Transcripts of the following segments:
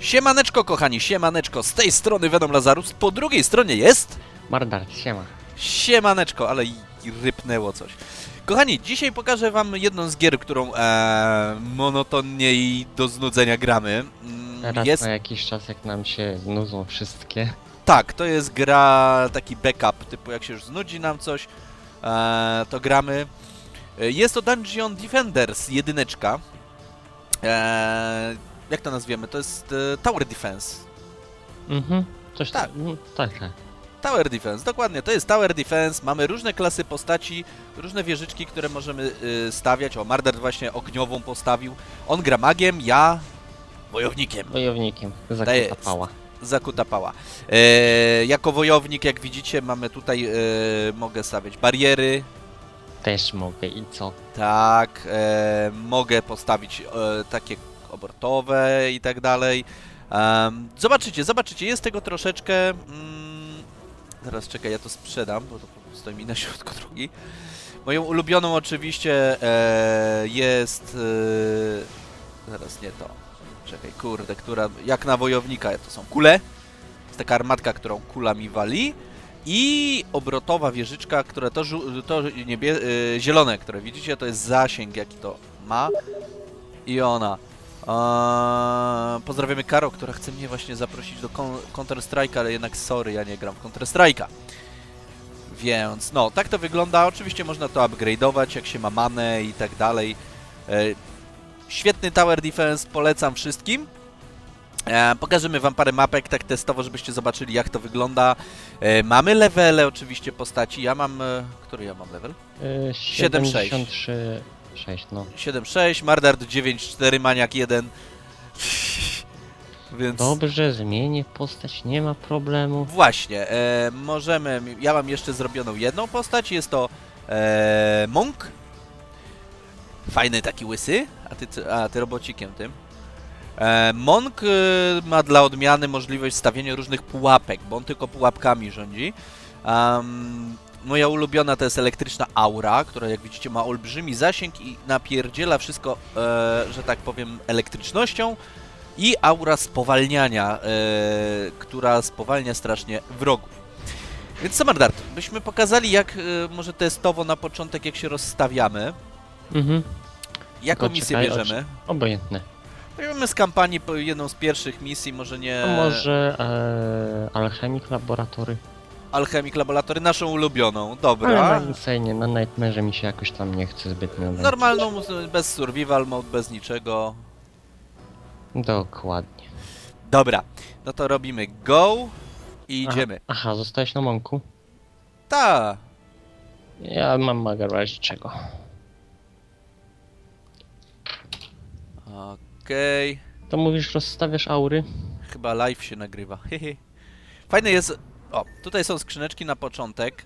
Siemaneczko, kochani, siemaneczko, z tej strony Venom Lazarus, po drugiej stronie jest... Mardart, siema. Siemaneczko, ale i rypnęło coś. Kochani, dzisiaj pokażę wam jedną z gier, którą e, monotonnie i do znudzenia gramy. Mm, Raz Jest, na jakiś czas, jak nam się znudzą wszystkie. tak, to jest gra, taki backup, typu jak się już znudzi nam coś, e, to gramy. E, Jest to Dungeon Defenders, jedyneczka. E, jak to nazwiemy? To jest e, Tower Defense. Mhm, coś Tak. tak. Mm, tak, tak. Tower Defense, dokładnie, to jest Tower Defense, mamy różne klasy postaci, różne wieżyczki, które możemy y, stawiać, o Mardert właśnie ogniową postawił, on gra magiem, ja wojownikiem, Wojownikiem, jest. zakuta pała. zakuta pała. E, jako wojownik, jak widzicie, mamy tutaj, e, mogę stawiać bariery, Też mogę i co? tak, e, mogę postawić e, takie obortowe i tak dalej. Em, zobaczycie, zobaczycie, jest tego troszeczkę. Mm, zaraz czekaj, ja to sprzedam, bo to stoi mi na środku drogi. Moją ulubioną oczywiście e, jest. E, zaraz nie to. Czekaj, kurde, która. Jak na wojownika to są kule. Jest taka armatka, którą kula mi wali. I obrotowa wieżyczka, która to, to niebie, y, zielone, które widzicie, to jest zasięg, jaki to ma. I ona. Eee, pozdrawiamy Karo, która chce mnie właśnie zaprosić do Counter-Strike'a, ale jednak sorry, ja nie gram w Counter-Strike'a. Więc no, tak to wygląda. Oczywiście można to upgrade'ować, jak się ma manę i tak dalej. E, świetny Tower Defense, polecam wszystkim. E, pokażemy wam parę mapek tak testowo, żebyście zobaczyli jak to wygląda. E, mamy levele oczywiście postaci. Ja mam... E, który ja mam level? Yy, 7-6. 73, 6, no. 7-6, Mardard 9-4, Maniak 1. Więc... Dobrze, zmienię postać, nie ma problemu. Właśnie, e, możemy... Ja mam jeszcze zrobioną jedną postać, jest to e, Monk. Fajny taki łysy, a ty, co- a ty robocikiem tym. E, Monk e, ma dla odmiany możliwość stawiania różnych pułapek, bo on tylko pułapkami rządzi. Am, moja ulubiona to jest elektryczna aura, która jak widzicie ma olbrzymi zasięg i napierdziela wszystko, e, że tak powiem, elektrycznością. I aura spowalniania, e, która spowalnia strasznie wrogów. Więc co Mardart, byśmy pokazali jak e, może testowo na początek jak się rozstawiamy. Mhm, Jaką Tylko misję czekaj, bierzemy? obojętne. Bierzemy z kampanii po jedną z pierwszych misji, może nie A może e, Alchemik Laboratory? Alchemik Laboratory, naszą ulubioną. Ale Dobra. na Insane, na Nightmare mi się jakoś tam nie chce zbytnio. grać. Normalną, bez survival mode, bez niczego. Dokładnie. Dobra, no to robimy go i Aha. idziemy. Aha, zostałeś na mąku? Ta, Ja mam maga razie czego. okej. To mówisz, rozstawiasz aury? Chyba live się nagrywa. Hehe. Fajne jest. O, tutaj są skrzyneczki na początek,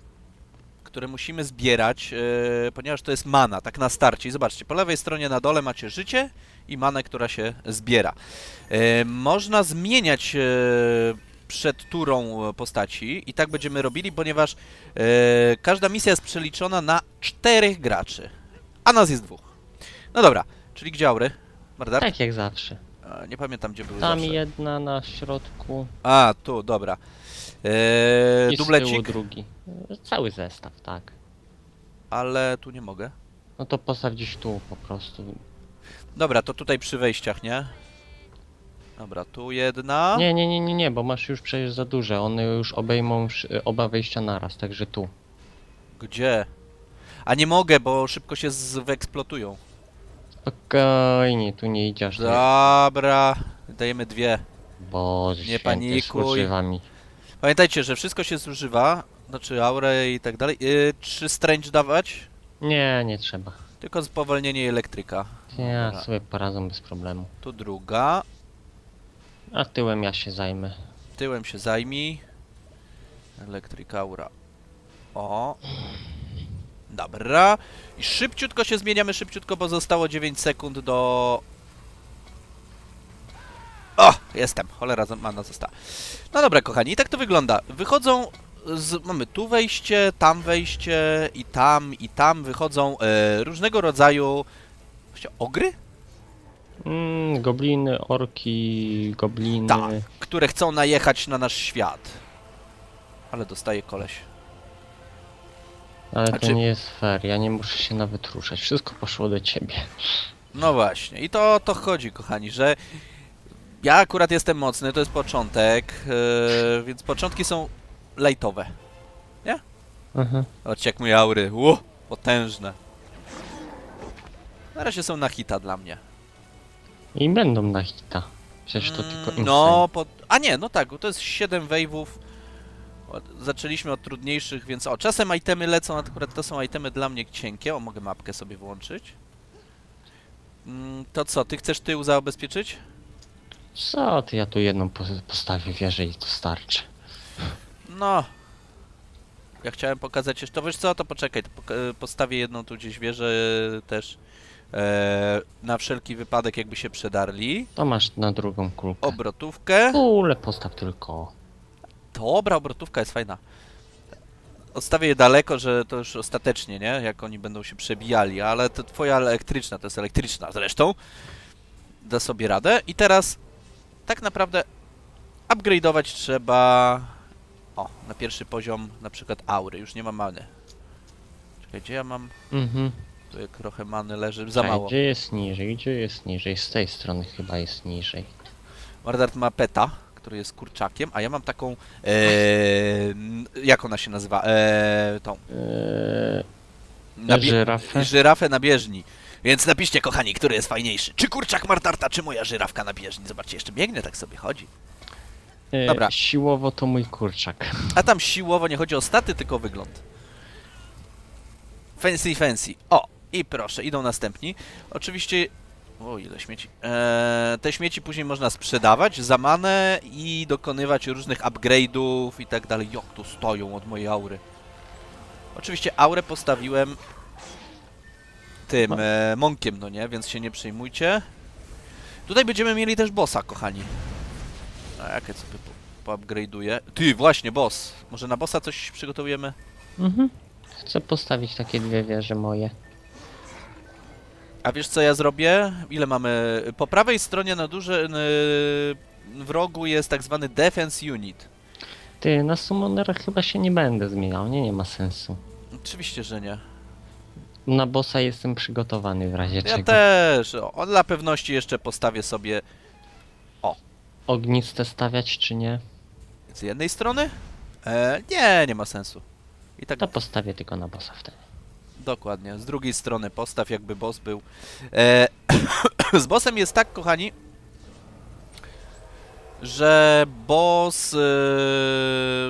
które musimy zbierać, e, ponieważ to jest mana, tak na starcie. I zobaczcie, po lewej stronie na dole macie życie i manę, która się zbiera. E, można zmieniać e, przed turą postaci i tak będziemy robili, ponieważ e, każda misja jest przeliczona na czterech graczy, a nas jest dwóch. No dobra, czyli gdzie aury? Tak jak zawsze. A, Nie pamiętam, gdzie były Tam zawsze. jedna na środku A, tu, dobra. Eee, i z tyłu dublecik, drugi. Cały zestaw, tak. ale tu nie mogę. No to postaw gdzieś tu po prostu. Dobra, to tutaj przy wejściach, nie? Dobra, tu jedna. Nie, nie, nie, nie, nie, bo masz już przecież za duże. One już obejmą sz- oba wejścia naraz, także tu. Gdzie? A nie mogę, bo szybko się z- wyeksplotują. Spokojnie, tu nie idziesz. Nie. Dobra, dajemy dwie. Boże Nie święty, panikuj. Pamiętajcie, że wszystko się zużywa, znaczy aurę i tak dalej. Yy, czy strange dawać? Nie, nie trzeba. Tylko spowolnienie elektryka. Ja Dobra. sobie poradzę bez problemu. Tu druga. A tyłem ja się zajmę. Tyłem się zajmij. Elektryka aura. O. Dobra. I szybciutko się zmieniamy, szybciutko, bo zostało 9 sekund do... O! Jestem. Cholera, mana została. No dobra, kochani, i tak to wygląda. Wychodzą... Z, mamy tu wejście, tam wejście i tam, i tam wychodzą e, różnego rodzaju... Ogry? Mm, gobliny, orki, gobliny. Tak, które chcą najechać na nasz świat. Ale dostaje koleś. Ale A to nie jest fair, ja nie muszę się nawet ruszać. Wszystko poszło do ciebie. No właśnie, i to o to chodzi, kochani, że ja akurat jestem mocny, to jest początek, yy, więc początki są lejtowe. Mhm. Zobaczcie jak moje aury, ło, potężne. Na razie są na hita dla mnie. I będą na hita. Przecież to tylko Mm, insane. No, po... a nie, no tak, bo to jest 7 wave'ów. Zaczęliśmy od trudniejszych, więc o, czasem itemy lecą, akurat to są itemy dla mnie cienkie. O, mogę mapkę sobie włączyć. Mm, To co, ty chcesz tył zabezpieczyć? Co ty, ja tu jedną po- postawię wieżę i to starczy. No. Ja chciałem pokazać jeszcze, to wiesz co, to poczekaj, to poka- postawię jedną tu gdzieś wieżę też. E, na wszelki wypadek jakby się przedarli. To masz na drugą kulkę. Obrotówkę. Kulę postaw tylko. Dobra, obrotówka jest fajna. Odstawię je daleko, że to już ostatecznie, nie? Jak oni będą się przebijali, ale to twoja elektryczna, to jest elektryczna zresztą. Da sobie radę. I teraz tak naprawdę upgrade'ować trzeba... O, na pierwszy poziom na przykład aury. Już nie mam many. Czekaj, gdzie ja mam? Mhm. Tu jak trochę many leży, za Czekaj, mało. Gdzie jest niżej? Gdzie jest niżej? Z tej strony chyba jest niżej. Mardart ma peta, który jest kurczakiem, a ja mam taką... E, jak ona się nazywa? E, tą... Na bie- żyrafę? żyrafę na bieżni. Więc napiszcie, kochani, który jest fajniejszy. Czy kurczak Martarta, czy moja żyrafka na bieżni? Zobaczcie, jeszcze biegnie, tak sobie chodzi. Eee, dobra. Siłowo to mój kurczak. A tam siłowo nie chodzi o staty, tylko o wygląd. Fancy, fancy. O, i proszę, idą następni. Oczywiście... O, ile śmieci. Eee, te śmieci później można sprzedawać za manę i dokonywać różnych upgrade'ów i tak dalej. Jak tu stoją od mojej aury. Oczywiście aurę postawiłem tym e, monkiem, no nie? Więc się nie przejmujcie. Tutaj będziemy mieli też bossa, kochani. A jakie sobie po, poupgrade'uję? Ty, właśnie, boss. Może na bossa coś przygotowujemy? Mhm. Chcę postawić takie dwie wieże moje. A wiesz co ja zrobię? Ile mamy? Po prawej stronie na duże n- w rogu jest tak zwany defense unit. Ty, na summonerach chyba się nie będę zmieniał, nie, nie ma sensu. Oczywiście, że nie. Na bossa jestem przygotowany w razie Ja czego. też. O, dla pewności jeszcze postawię sobie Ogniste stawiać czy nie? z jednej strony. E, nie, nie ma sensu. I tak To postawię tylko na bossa wtedy. Dokładnie. Z drugiej strony postaw, jakby boss był. E, z bossem jest tak, kochani, że boss, e,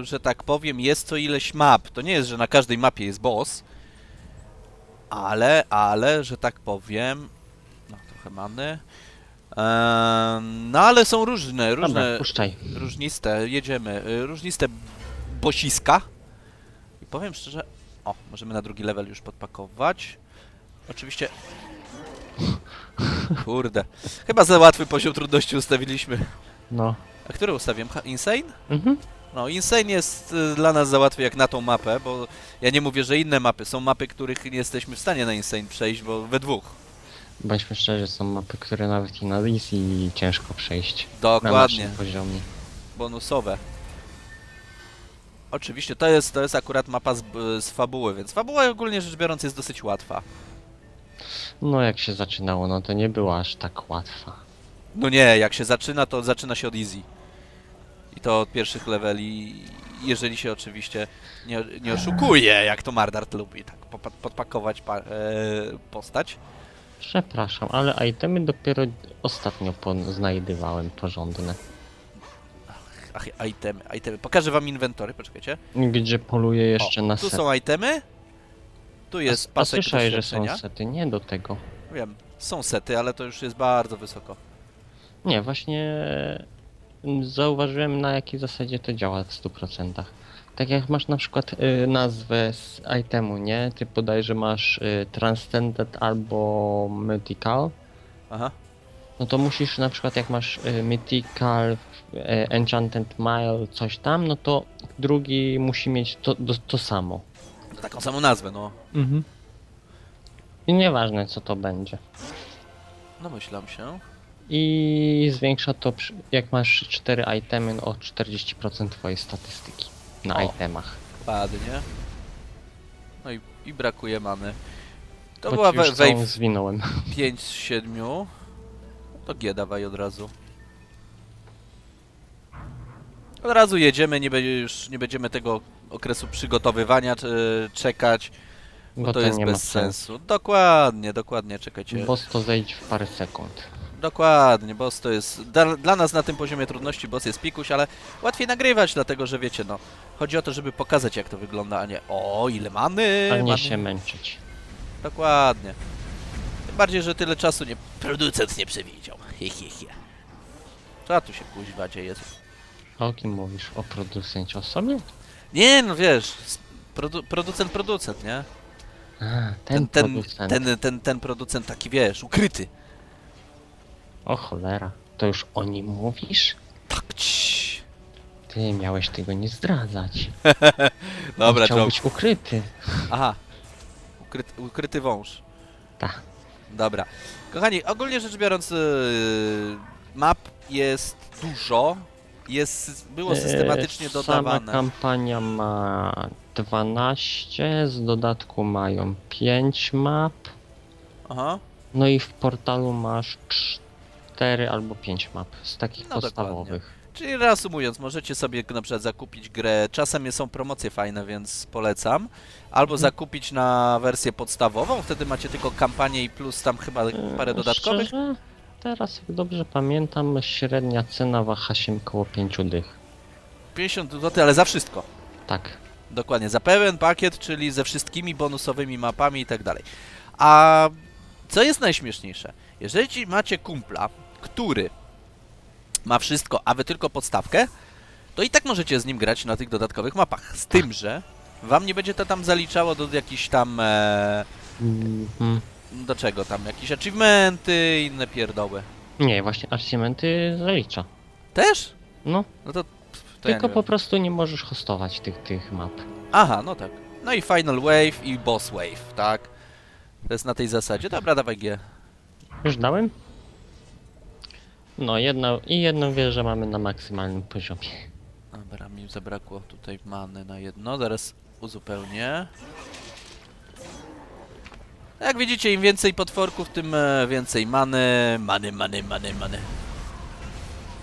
że tak powiem, jest co ileś map. To nie jest, że na każdej mapie jest boss, ale, ale, że tak powiem, no trochę many. E, no ale są różne, różne, Dobra, puszczaj. różniste, jedziemy, y, różniste bosiska. I powiem szczerze, o, możemy na drugi level już podpakować. Oczywiście... Kurde, chyba za łatwy poziom trudności ustawiliśmy. No. A który ustawiłem? Ha- Insane? Mhm. No, Insane jest y, dla nas za łatwy jak na tą mapę, bo ja nie mówię, że inne mapy. Są mapy, których nie jesteśmy w stanie na Insane przejść, bo we dwóch. Bądźmy szczerzy, są mapy, które nawet i na Easy ciężko przejść. Na Dokładnie. naszym poziomie. bonusowe. Oczywiście, to jest, to jest akurat mapa z, z fabuły, więc fabuła ogólnie rzecz biorąc jest dosyć łatwa. No jak się zaczynało, no to nie była aż tak łatwa. No nie, jak się zaczyna, to zaczyna się od easy. I to od pierwszych leveli, jeżeli się oczywiście nie, nie oszukuje, jak to Mardart lubi, tak popa- podpakować pa, e, postać. Przepraszam, ale itemy dopiero ostatnio po- znajdywałem porządne. Ach, itemy, itemy. Pokażę wam inwentory, poczekajcie. Gdzie poluję jeszcze o, na tu set. są itemy. Tu jest A pasek słyszałeś, że są sety, nie do tego. Wiem, są sety, ale to już jest bardzo wysoko. Nie, właśnie mm, zauważyłem na jakiej zasadzie to działa w 100%. Tak jak masz na przykład y, nazwę z itemu, nie? Ty podaj, że masz y, Transcended albo Mythical, Aha. No to musisz na przykład jak masz y, Mythical, y, Enchanted Mile, coś tam, no to drugi musi mieć to, to, to samo. Taką samą nazwę, no. I nieważne co to będzie. No myślam się. I zwiększa to, przy- jak masz 4 itemy, o 40% twojej statystyki na O. itemach. Ładnie. No i, i brakuje many. To Choć była już we, zwinąłem. 5 z 7. To G dawaj od razu. Od razu jedziemy, nie będzie już nie będziemy tego okresu przygotowywania e, czekać, bo, to, jest nie bez sensu. Dokładnie, dokładnie, czekajcie. Boss to zejdź w parę sekund. Dokładnie, boss to jest. Dla, dla nas na tym poziomie trudności boss jest pikuś, ale łatwiej nagrywać, dlatego że wiecie, no. Chodzi o to, żeby pokazać jak to wygląda, a nie o ile many. A nie many. się męczyć. Dokładnie. Tym bardziej, że tyle czasu nie. Producent nie przewidział. He, he, he. Co tu się kuźwa dzieje? A o kim mówisz? O producencie o sobie? Nie, no wiesz, produ producent, producent, nie? A, ten, ten, producent. ten, ten, ten producent taki, wiesz, ukryty. O cholera. To już o nim mówisz? Tak, cii. Ty miałeś tego nie zdradzać. Dobra, chciał Joe. być ukryty. Aha. Ukryty, ukryty wąż. Tak. Dobra. Kochani, ogólnie rzecz biorąc, yy, map jest dużo. Jest, było systematycznie E, Sama dodawane. kampania ma 12, z dodatku mają 5 map. Aha. No i w portalu masz 4 albo 5 map z takich No, podstawowych. Czyli reasumując, możecie sobie na przykład zakupić grę, czasem są promocje fajne, więc polecam. Albo Mhm. zakupić na wersję podstawową, wtedy macie tylko kampanię i plus tam chyba parę E, dodatkowych. Szczerze, teraz jak dobrze pamiętam, średnia cena waha się około 5 dych. 50 zł, ale za wszystko. Tak. Dokładnie, za pełen pakiet, czyli ze wszystkimi bonusowymi mapami i tak dalej. A co jest najśmieszniejsze? Jeżeli ci macie kumpla, który ma wszystko, a wy tylko podstawkę, to i tak możecie z nim grać na tych dodatkowych mapach. Z tym, że wam nie będzie to tam zaliczało do jakichś tam... E, Mhm. do czego tam? Jakieś achievementy, inne pierdoły. Nie, właśnie achievementy zalicza. Też? No, No to... pff, to ja tylko nie po wiem. prostu nie możesz hostować tych, tych map. Aha, no tak. No i Final Wave i Boss Wave, tak? To jest na tej zasadzie. Dobra, dawaj G. Już dałem? No, jedną i jedną wieżę mamy na maksymalnym poziomie. Dobra, mi zabrakło tutaj many na jedno, zaraz uzupełnię. Jak widzicie, im więcej potworków, tym e, więcej many. Many, many, many, many.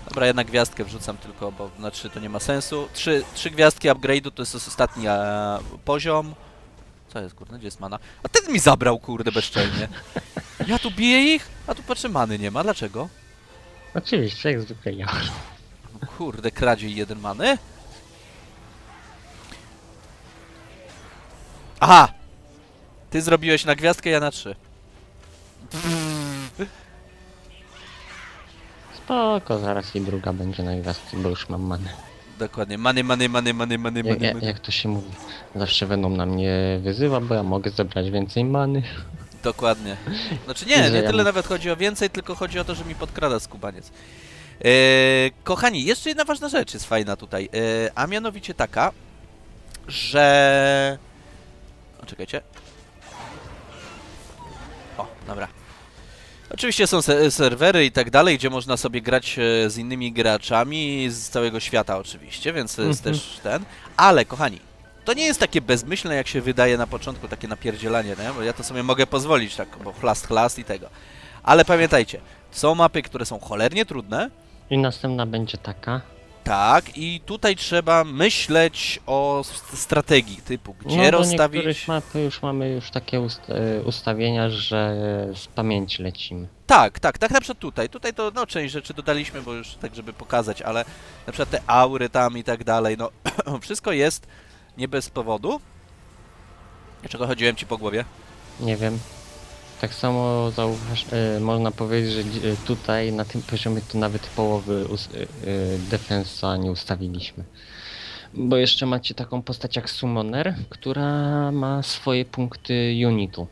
Dobra, jedna gwiazdkę wrzucam tylko, bo na trzy to nie ma sensu. Trzy, trzy gwiazdki upgrade'u to jest ostatni e, poziom. Co jest, kurde, gdzie jest mana? A ten mi zabrał, kurde, bezczelnie. Ja tu biję ich, a tu patrzę, many nie ma. Dlaczego? Oczywiście, jak zwykle ja. Kurde, kradziej jeden many. Aha! Ty zrobiłeś na gwiazdkę, ja na trzy. Spoko, zaraz i druga będzie na gwiazdki, bo już mam manę. Dokładnie. Many, many, many, many, many, many, jak, many. jak to się mówi? Zawsze będą na mnie wyzywać, bo ja mogę zebrać więcej many. Dokładnie. Znaczy nie, nie tyle nawet chodzi o więcej, tylko chodzi o to, że mi podkrada skubaniec. Eee, kochani, jeszcze jedna ważna rzecz jest fajna tutaj, eee, a mianowicie taka, że... O, czekajcie. O, dobra. Oczywiście są se serwery i tak dalej, gdzie można sobie grać e, z innymi graczami z całego świata oczywiście, więc to jest Mhm. też ten. Ale kochani, to nie jest takie bezmyślne, jak się wydaje na początku, takie napierdzielanie, nie? Bo ja to sobie mogę pozwolić, tak, bo chlast, chlast i tego. Ale pamiętajcie, są mapy, które są cholernie trudne, I następna będzie taka. tak, i tutaj trzeba myśleć o s- strategii, typu gdzie no, do rozstawić... niektórych map już mamy już takie ust e, ustawienia, że z pamięci lecimy. Tak, tak, tak na przykład tutaj. Tutaj to no część rzeczy dodaliśmy, bo już tak, żeby pokazać, ale na przykład te aury tam i tak dalej, no wszystko jest nie bez powodu. Dlaczego chodziłem ci po głowie? Nie wiem. Tak samo zauważ, e, można powiedzieć, że dzi- tutaj na tym poziomie to nawet połowy us- e, e, defensa nie ustawiliśmy. Bo jeszcze macie taką postać jak Summoner, która ma swoje punkty unitu.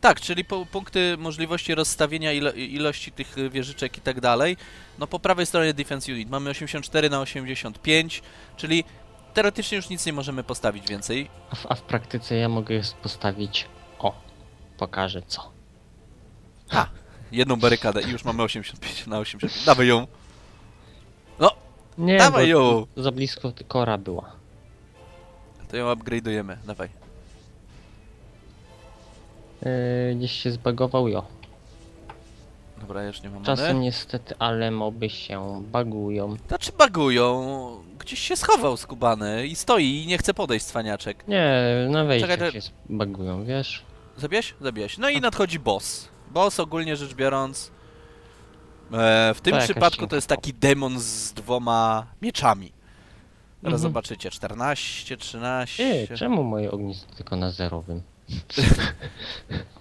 Tak, czyli po, punkty możliwości rozstawienia ilo, ilości tych y, wieżyczek i tak dalej. No po prawej stronie Defense Unit mamy 84 na 85, czyli teoretycznie już nic nie możemy postawić więcej. A w, a w praktyce ja mogę postawić. O, pokażę co. A. Jedną barykadę i już mamy 85 na 85. Dawaj ją. Nie, Dawaj bo ją. za blisko kora była. To ją upgrade'ujemy. Dawaj. Yy, gdzieś się zbagował, jo. Dobra, ja już nie mam Czasem many. niestety, ale moby się bagują. Znaczy bagują. Gdzieś się schował skubany i stoi i nie chce podejść cwaniaczek. Nie, na wejściach Czekaj, się bagują, wiesz? Zabijałeś? Zabijałeś. No i nadchodzi boss. Boss ogólnie rzecz biorąc. E, w tym To jakaś przypadku to jest taki demon z dwoma mieczami. Teraz Mhm. zobaczycie. 14, 13. Ej, czemu moje ognisko tylko na zerowym?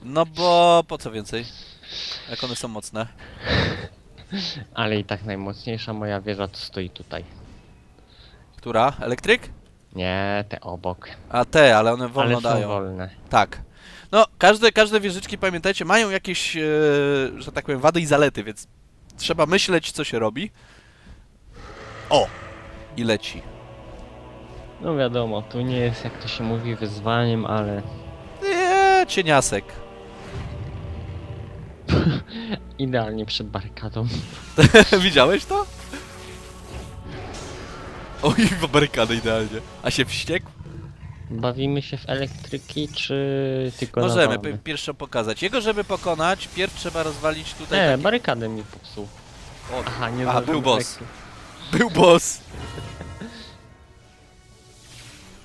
No bo po co więcej? Jak one są mocne. Ale i tak najmocniejsza moja wieża to stoi tutaj. Która? Elektryk? Nie, te obok. A te, ale one wolno ale są dają. wolne. Tak. No, każde, każde wieżyczki, pamiętajcie, mają jakieś, e, że tak powiem, wady i zalety, więc trzeba myśleć, co się robi. O! I leci. No wiadomo, tu nie jest jak to się mówi wyzwaniem, ale Eee, cieniasek. idealnie przed barykadą. Widziałeś to? Oj, w barykadę idealnie. A się wściekł? Bawimy się w elektryki, czy tylko Możemy walny? pi- pierwsze pokazać. Jego, żeby pokonać, pierw trzeba rozwalić tutaj Nie, taki... barykadę mi popsuł. O, Aha, nie zdążyłem był boss. efektu. Był boss.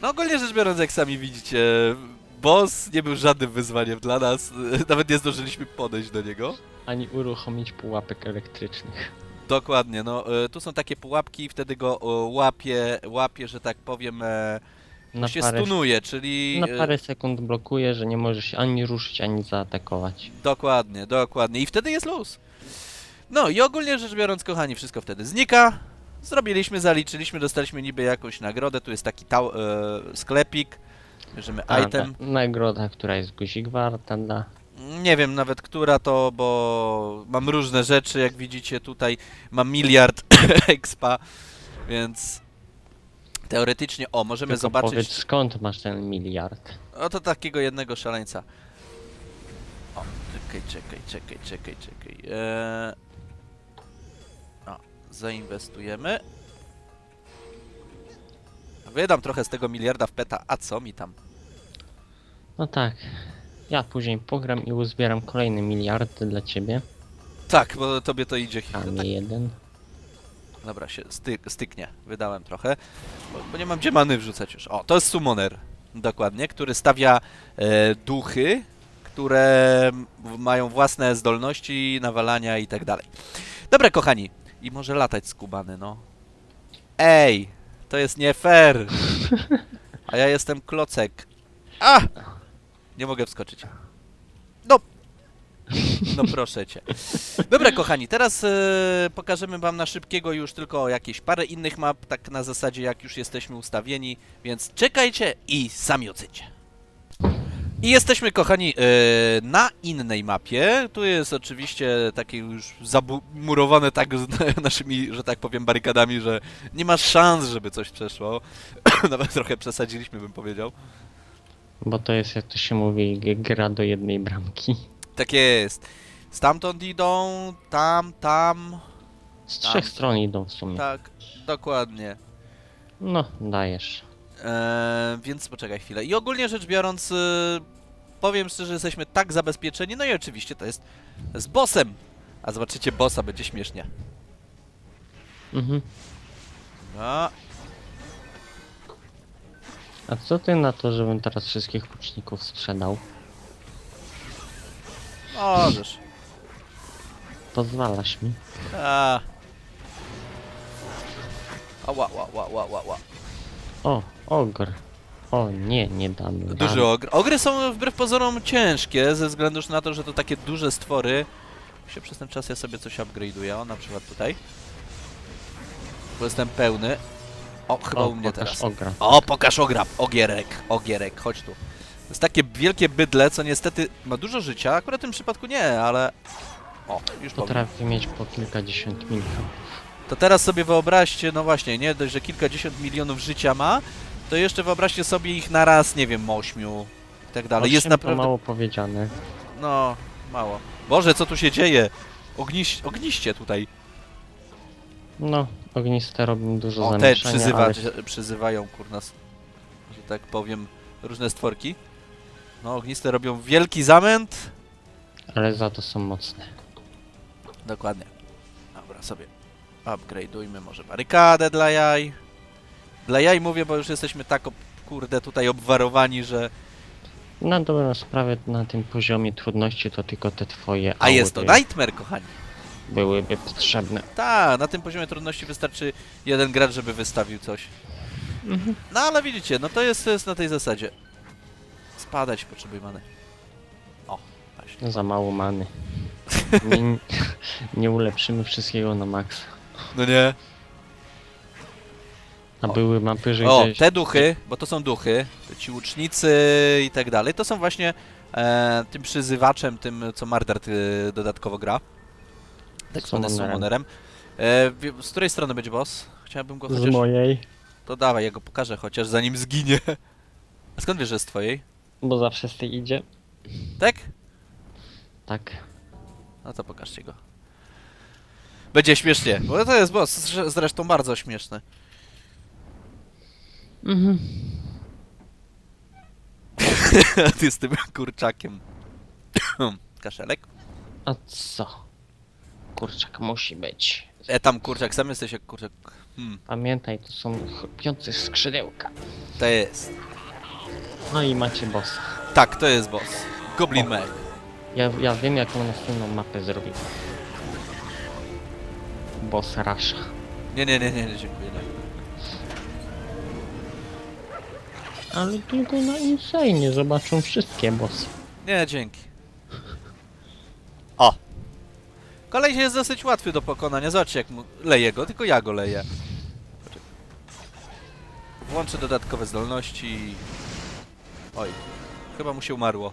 No ogólnie rzecz biorąc, jak sami widzicie, boss nie był żadnym wyzwaniem dla nas. Nawet nie zdążyliśmy podejść do niego. Ani uruchomić pułapek elektrycznych. Dokładnie, no e, tu są takie pułapki, wtedy go o, łapie, łapie, że tak powiem, e, Na się parę, stunuje, czyli... na e, parę sekund blokuje, że nie możesz się ani ruszyć, ani zaatakować. Dokładnie, dokładnie. I wtedy jest luz. No i ogólnie rzecz biorąc, kochani, wszystko wtedy znika. Zrobiliśmy, zaliczyliśmy, dostaliśmy niby jakąś nagrodę. Tu jest taki e, sklepik. Bierzemy A, item. ta Nagroda, która jest guzik warta dla... Nie wiem nawet która to, bo mam różne rzeczy, jak widzicie tutaj. Mam miliard expa, więc teoretycznie, o, możemy Tylko zobaczyć. powiedz skąd masz ten miliard. Oto takiego jednego szaleńca. O, czekaj, czekaj, czekaj, czekaj, czekaj. Eee... O, zainwestujemy. Wydam trochę z tego miliarda w peta, a co mi tam? No tak. Ja później pogram i uzbieram kolejny miliard dla ciebie. Tak, bo tobie to idzie. A Tak, nie jeden. dobra, się styk, styknie. Wydałem trochę, bo, bo nie mam gdzie many wrzucać już. O, to jest summoner. Dokładnie, który stawia e, duchy, które w- mają własne zdolności, nawalania i tak dalej. Dobra, kochani. I może latać skubany, no. Ej, to jest nie fair. A ja jestem klocek. A! Nie mogę wskoczyć. No. No proszę cię. Dobra, kochani, teraz e, pokażemy wam na szybkiego już tylko jakieś parę innych map, tak na zasadzie jak już jesteśmy ustawieni, więc czekajcie i sami ocencie. I jesteśmy, kochani, e, na innej mapie. Tu jest oczywiście takie już zamurowane tak z naszymi, że tak powiem, barykadami, że nie ma szans, żeby coś przeszło. Nawet trochę przesadziliśmy, bym powiedział. Bo to jest jak to się mówi, gra do jednej bramki. Tak jest. Stamtąd idą, tam, tam. Z Tam. trzech stron idą w sumie. Tak, dokładnie. No, dajesz. Eee, więc poczekaj chwilę. I ogólnie rzecz biorąc, y, powiem szczerze, że jesteśmy tak zabezpieczeni. No i oczywiście to jest z bossem. A zobaczycie bossa, będzie śmiesznie. Mhm. No, A co ty na to, żebym teraz wszystkich łuczników sprzedał? możesz. Pozwalasz mi? A. Ała, ła, ła, ła, ła, ła. O, ogr. O nie, nie damy. Duży ogr. Ogry są wbrew pozorom ciężkie, ze względu już na to, że to takie duże stwory. Się przez ten czas ja sobie coś upgrade'uję, o na przykład tutaj. Bo jestem pełny. O, chyba u mnie pokaż teraz. ogra. O, pokaż ogra. Ogierek, ogierek, chodź tu. To jest takie wielkie bydle, co niestety ma dużo życia, akurat w tym przypadku nie, ale... O, już powiem. Potrafi mieć po kilkadziesiąt milionów. To teraz sobie wyobraźcie, no właśnie, nie dość, że kilkadziesiąt milionów życia ma, to jeszcze wyobraźcie sobie ich na raz, nie wiem, ośmiu i tak dalej. Jest naprawdę... mało powiedziane. No, mało. Boże, co tu się dzieje? Ogniś, ogniście tutaj. No, ogniste robią dużo O, te zamieszania, przyzywa, ale przyzywają, kurna, że tak powiem, różne stworki. No, ogniste robią wielki zamęt. ale za to są mocne. Dokładnie. Dobra, sobie upgrade'ujmy może barykadę dla jaj. Dla jaj mówię, bo już jesteśmy tak, ob- kurde, tutaj obwarowani, że... Na dobrą sprawę na tym poziomie trudności to tylko te twoje A jest to aury Nightmare, kochani. byłyby potrzebne. Tak, na tym poziomie trudności wystarczy jeden gracz, żeby wystawił coś. Mhm. No ale widzicie, no to jest, to jest na tej zasadzie. Spadać potrzebuje many. O, właśnie. Za mało many. Nie, nie ulepszymy wszystkiego na maksa. No nie. A O. były mapy, że O, gdzieś... te duchy, bo to są duchy, ci łucznicy i tak dalej, to są właśnie e, tym przyzywaczem, tym co Mardart e, dodatkowo gra. Tak zwany Summonerem. summonerem. E, z której strony będzie boss? Chciałbym go Z chociaż... mojej, To dawaj, ja go pokażę chociaż zanim zginie. A skąd wiesz, że z twojej? bo zawsze z tej idzie. Tak? Tak. No to pokażcie go. Będzie śmiesznie, bo to jest boss, zrze- zresztą bardzo śmieszny. Mhm. Ty z tym kurczakiem. Kaszelek? A co? Kurczak musi być. E, tam kurczak, sam jesteś jak kurczak. Hmm, Pamiętaj, to są chrupiące skrzydełka. to jest. No i macie bossa. Tak, to jest boss. Goblin. Mech. Ja, ja wiem jaką następną mapę zrobić. Boss Rasha. Nie, nie, nie, nie, nie, dziękuję. Nie. Ale tylko na Insane zobaczą wszystkie bossy. nie, dzięki. O! Kolej jest dosyć łatwy do pokonania. Zobaczcie jak mu leję go, tylko ja go leję. Włączę dodatkowe zdolności. Oj, chyba mu się umarło.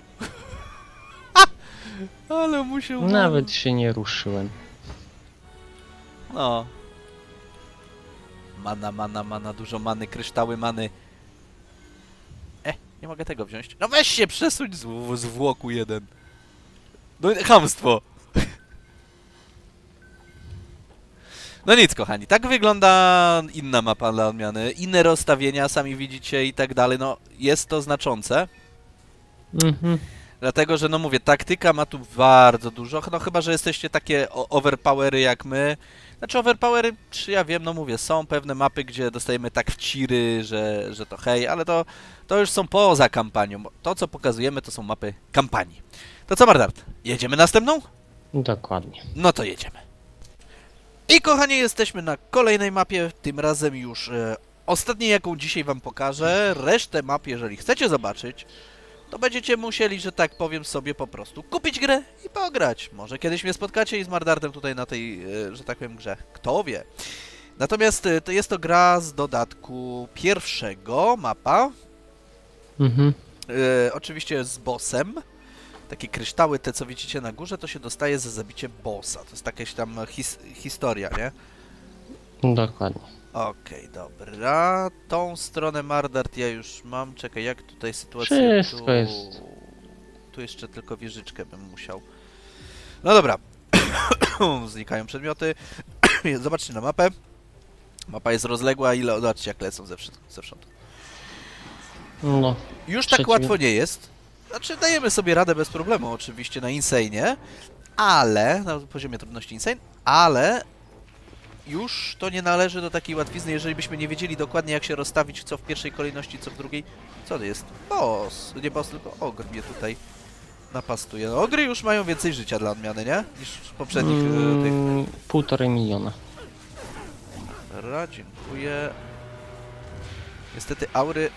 Ale mu się umarło. Nawet się nie ruszyłem. No. Mana, mana, mana, dużo many, kryształy many. Nie mogę tego wziąć. No weź się przesuń z, z włoku jeden. No chamstwo. No nic, kochani, tak wygląda inna mapa dla odmiany. Inne rozstawienia, sami widzicie i tak dalej. No, jest to znaczące. Mhm. Dlatego, że no mówię, taktyka ma tu bardzo dużo, no chyba, że jesteście takie o- overpowery jak my. Znaczy overpowery, czy ja wiem, no mówię, są pewne mapy, gdzie dostajemy tak w ciry, że, że to hej, ale to, to już są poza kampanią. To, co pokazujemy, to są mapy kampanii. To co, Mardart, jedziemy następną? Dokładnie. No to jedziemy. I kochani, jesteśmy na kolejnej mapie, tym razem już e, ostatniej, jaką dzisiaj wam pokażę. Resztę map, jeżeli chcecie zobaczyć, to będziecie musieli, że tak powiem, sobie po prostu kupić grę i pograć. Może kiedyś mnie spotkacie i z Mardartem tutaj na tej, e, że tak powiem, grze. Kto wie. Natomiast e, to jest to gra z dodatku pierwszego, mapa, Mhm. E, oczywiście z bossem. Takie kryształy, te co widzicie na górze, to się dostaje za zabicie bossa. To jest jakaś tam his historia, nie? Dokładnie. Okej, dobra. Tą stronę Mardart ja już mam. Czekaj, jak tutaj sytuacja? Wszystko tu... jest. Tu jeszcze tylko wieżyczkę bym musiał. No dobra. Znikają przedmioty. Zobaczcie na mapę. Mapa jest rozległa, ile zobaczcie jak lecą zewsząd. No. Już tak Przeciw- łatwo nie jest. Znaczy, dajemy sobie radę bez problemu, oczywiście, na Insane, ale, na poziomie trudności Insane, ale już to nie należy do takiej łatwizny, jeżeli byśmy nie wiedzieli dokładnie, jak się rozstawić, co w pierwszej kolejności, co w drugiej. Co to jest? Boss. Nie boss, tylko ogr mnie tutaj napastuje. No, ogry już mają więcej życia dla odmiany, nie? Niż w poprzednich mm. tych. Mm, półtorej miliona. Dobra, dziękuję. Niestety aury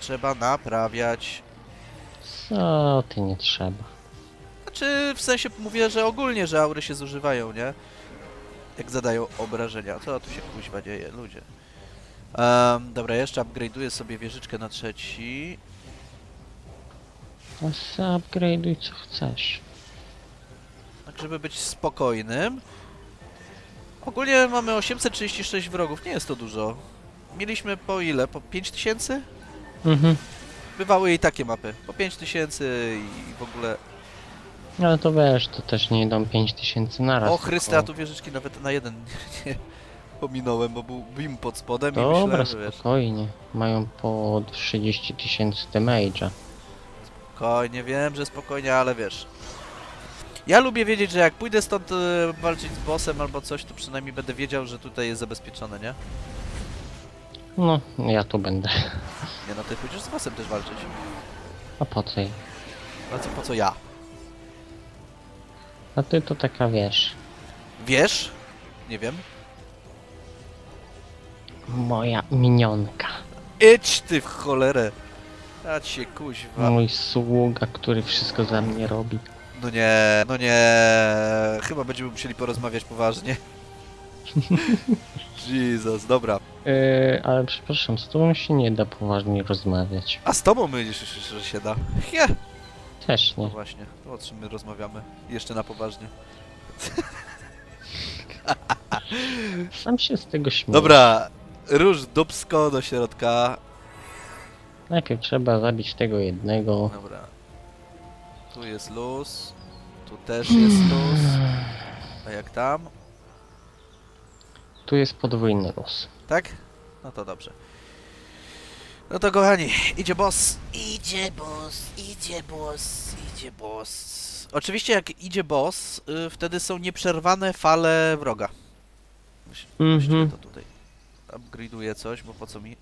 trzeba naprawiać. Co ty nie trzeba. Znaczy, w sensie mówię, że ogólnie, że aury się zużywają, nie? Jak zadają obrażenia. Co tu się kuźwa dzieje, ludzie? Um, dobra, jeszcze upgrade'uję sobie wieżyczkę na trzeci. A upgrade'uj co chcesz. Tak, żeby być spokojnym. Ogólnie mamy 836 wrogów, nie jest to dużo. Mieliśmy po ile? Po 5000? Mhm. Bywały i takie mapy. Po 5000 i w ogóle Ale to wiesz, to też nie idą 5000 na raz. O Chryste, tylko- a tu wieżyczki nawet na jeden nie pominąłem, bo był beam pod spodem i Dobra, myślałem, że wiesz, spokojnie. Mają po 30 tysięcy damage'a. spokojnie, wiem, że spokojnie, ale wiesz. Ja lubię wiedzieć, że jak pójdę stąd e, walczyć z bossem albo coś, to przynajmniej będę wiedział, że tutaj jest zabezpieczone, nie? No, ja tu będę. Nie no, ty pójdziesz z bossem też walczyć. A po co jej? A co, po co ja? A ty to taka wiesz. Wiesz? Nie wiem. Moja minionka. Idź ty w cholerę! A cię kuźwa. Mój sługa, który wszystko za mnie robi. No nie, no nie. Chyba będziemy musieli porozmawiać poważnie. Jesus, dobra. Yy, ale przepraszam, z tobą się nie da poważnie rozmawiać. A z tobą myślisz, że się da? Nie. Też No nie. właśnie, to o czym my rozmawiamy? Jeszcze na poważnie. Sam się z tego śmieję. Dobra, róż dubsko do środka. Najpierw trzeba zabić tego jednego. Dobra. Tu jest luz. Tu też jest luz. A jak tam? Tu jest podwójny los. Tak? No to dobrze. No to kochani, idzie boss. Idzie boss, idzie boss, idzie boss. Oczywiście jak idzie boss, y, wtedy są nieprzerwane fale wroga. Właściwie Mhm. to tutaj upgrade'uję coś, bo po co mi?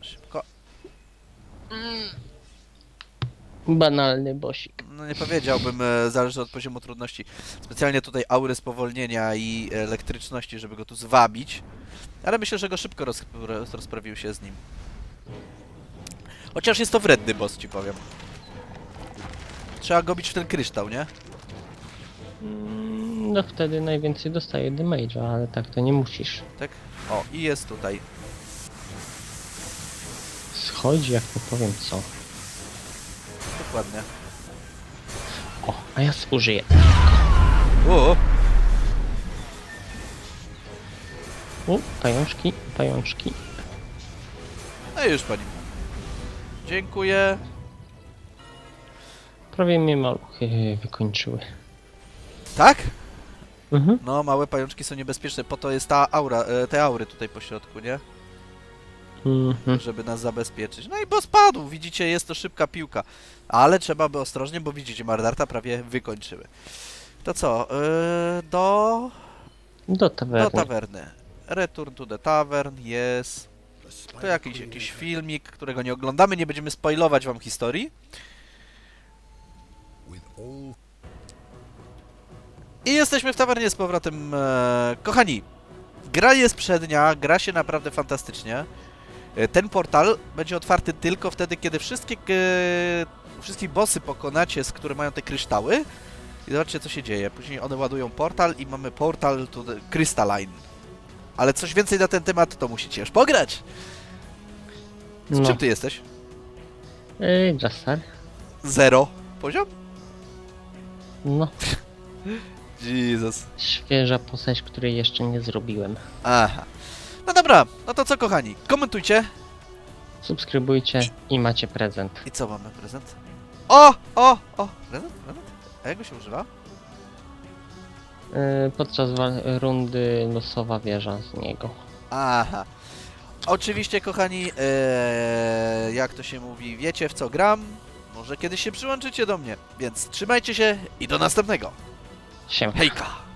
Szybko. Banalny bosik. No nie powiedziałbym, e, zależy od poziomu trudności. Specjalnie tutaj aury spowolnienia i elektryczności, żeby go tu zwabić. Ale myślę, że go szybko roz, roz, rozprawił się z nim. Chociaż jest to wredny boss, ci powiem. Trzeba go bić w ten kryształ, nie? Mm, No wtedy najwięcej dostaje damage'a, ale tak to nie musisz. Tak? O, i jest tutaj. Schodzi jak nie powiem co. Dokładnie. O, a ja zużyję. O, U, pajączki, pajączki. no i już pani. Dziękuję. Prawie mnie maluchy wykończyły. Tak? Mhm. No, małe pajączki są niebezpieczne, po to jest ta aura, e, te aury tutaj po środku, nie? Mhm. żeby nas zabezpieczyć. No i bo spadł, widzicie, jest to szybka piłka. Ale trzeba by ostrożnie, bo widzicie, Mardarta prawie wykończyły. To co, yy, do, Do do tawerny. tawerny. Return to the tavern, jest. To jakiś, jakiś filmik, którego nie oglądamy, nie będziemy spoilować wam historii. I jesteśmy w tawernie z powrotem. E, kochani, gra jest przednia, gra się naprawdę fantastycznie. E, ten portal będzie otwarty tylko wtedy, kiedy wszystkie, e, wszystkich bossy pokonacie, z które mają te kryształy. I zobaczcie, co się dzieje. Później one ładują portal i mamy portal to Crystalline. Ale coś więcej na ten temat to musicie już pograć. Z No. czym ty jesteś? Jassar. Zero poziom? No, Jesus. świeża postać, której jeszcze nie zrobiłem. Aha. No dobra, no to co kochani? Komentujcie. Subskrybujcie i macie prezent. I co mamy? Prezent? O! O! O! Prezent? Prezent? A jak go się używa? Yy, podczas rundy losowa wieża z niego. Aha. Oczywiście, kochani, ee, jak to się mówi, wiecie w co gram. Może kiedyś się przyłączycie do mnie. Więc trzymajcie się i do następnego. Siema. Hejka!